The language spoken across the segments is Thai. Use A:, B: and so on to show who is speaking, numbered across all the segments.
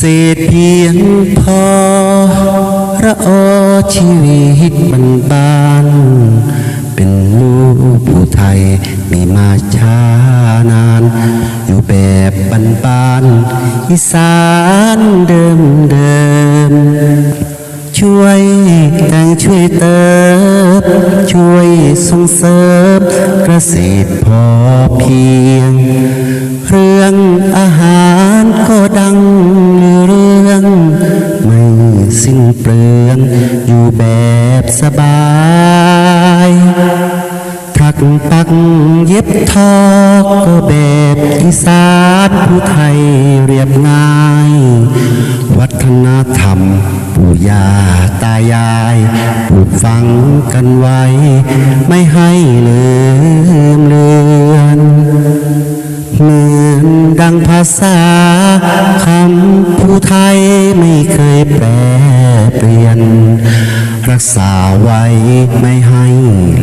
A: ษตรเพียงพอระอชีวิตบันบาน เป็นลูกผู้ไทยไมีมาช้านาน อยู่แบบบันบานอีสานเดิมเดิม ช่วยแต่งช่วยเติบ ช่วยส่งเสริมเกษตรพอเพียง อก็แบบอีสานผู้ไทยเรียบง่าย วัฒนธรรมปู่ย่าตายายปลูกฝังกันไว้ ไม่ให้ลืมเลือนเหมือนดังภาษา รักษาไว้ไม่ให้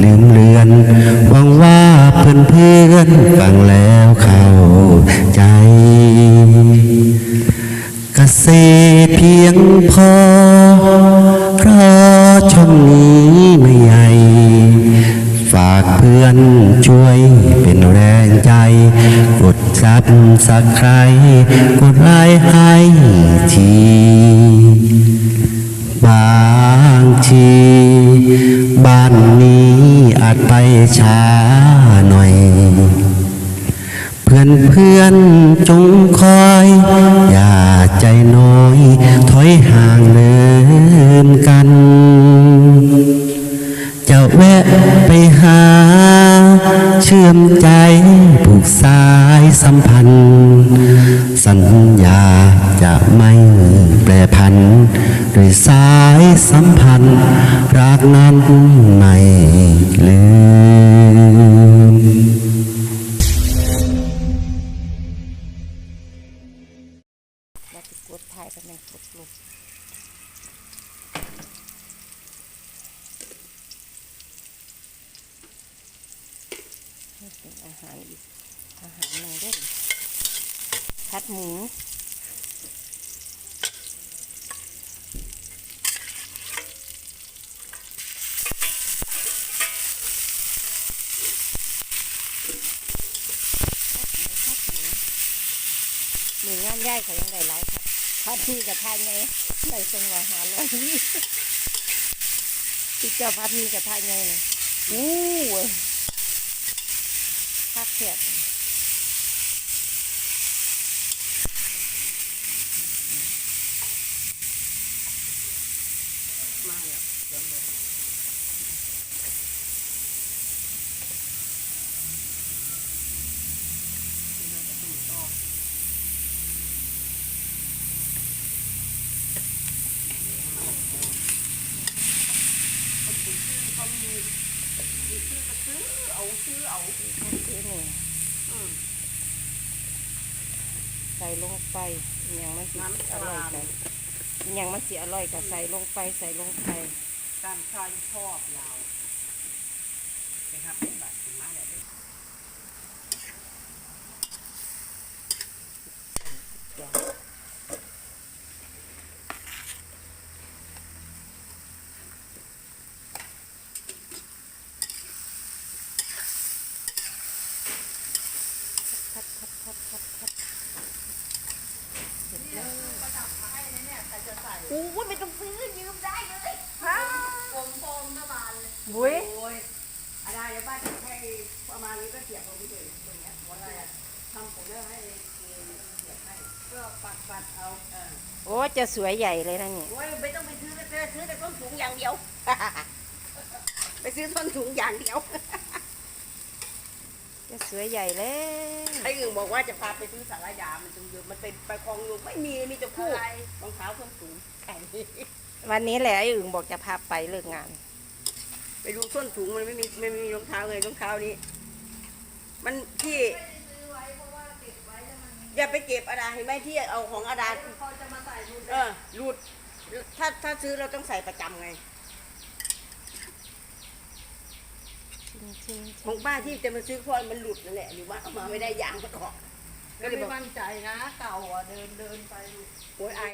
A: ลืมเลือนหวังว่าเพื่อนเพื่อนฟังแล้วเข้าใจ เกษตรเพียงพอเพราะช่องนี้ไม่ใหญ่ฝากเพื่อนช่วยเป็นแรงใจ กดซับสักใคร กดไลค์ให้ทีบา ทีบ้านนี้อาจไปช้าหน่อย เพื่อนเพื่อนจงคอย อย่าใจน้อย ถอยห่างเลิมกัน จะแวะไปหา เชื่อมใจผูกสายสัมพันธ์ สัญญา จะไม่แปรพันด้วยสายสัมพันธ์ รักนั้นไม่ลืม
B: เราจะกดถ่ายกันในกดลงนี่เป็นอาหารอีกอาหารหนึ่งเด้อพัดหมู หนึ่งงานย่ายเขายังได้หลายค่ะพัดที่กับทานไงใส่ทรงว่าหาร้อยนี่ที่เจ้าพัดมีกับทานไงเนี่ยอู้เว้ยพักเสียมาแล้วเดี๋ยวเลย ซื้อนี่ใส่ลงไปอหย่างมันสิอร่อยกันอหย่างมันสิอร่อยก็ใส่ลงไปใส่ลงไป
C: ตามชอยชอบเรานะครับเป็นบัตรมาแล้วด้วย
B: จ้ะพัดพัดพัดพัดพัดเสร็จแล้ว โอ้ยไม่ต้องซื้อยืมได้เลยฮะ
C: ผมฟองกระบาลเลย
B: บุ้ย
C: โอ้ยอะไรเดี๋ยวป้าจะให้ประมาณนี้ก็เสียบลงไปเลยตรงเนี้ยหัวอะไรอะทำผมแล้วให้เสียบให้ก็ปัดปัดเอาเออ
B: โอ้จะสวยใหญ่เลยนะนี่
C: โอ้ยไม่ต้องไปซื้อเลยซื้อแต่ต้นถุงอย่างเดียว ไปซื้อต้นถุงอย่างเดียว
B: จะสวยใหญ่แล้ว
C: ไอ้อื่นบอกว่าจะพาไปซื้อสารยามันจึงเยอะมันเป็นไปคลองอยู่ไม่มีมีแต่คู่รองเท้าส้นสูงแข่ง
B: วันนี้แหละไอ้อึ่งบอกจะพาไปเลิกงาน
C: ไปดูส้นถุงมันไม่มีไม่มีรองเท้าเลยรองเท้านี้ มันที่อย่าไปเก็บอาดาเห็นไหมที่เอาของอาดาเออหลุดถ้าถ้าซื้อเราต้องใส่ประจำไง
B: ชิมชิมชิ
C: ของ
B: ม
C: ป้าที่จะมาซื้อเพราะมันหลุดนั่นแหละหรือว่าเอามาไม่ได้ยางมันออก
D: ก็ไม่มั่นใจนะ เก่าอะเดินเดินไปดูโอ้ยอาย